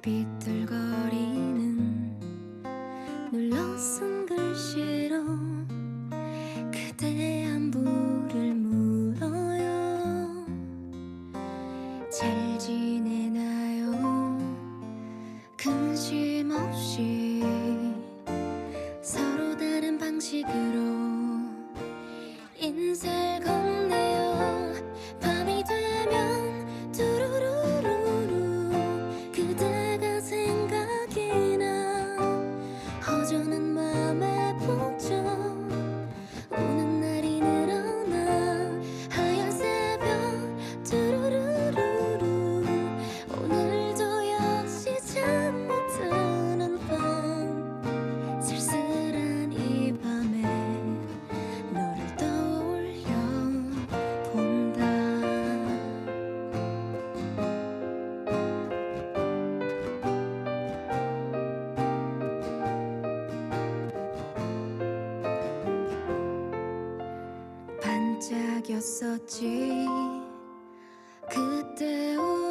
삐뚤거리는 눌러쓴 글씨로 그대 안부를 물어요. 잘 지내나요? 근심 없이 서로 다른 방식으로 깜짝였었지. 그때 우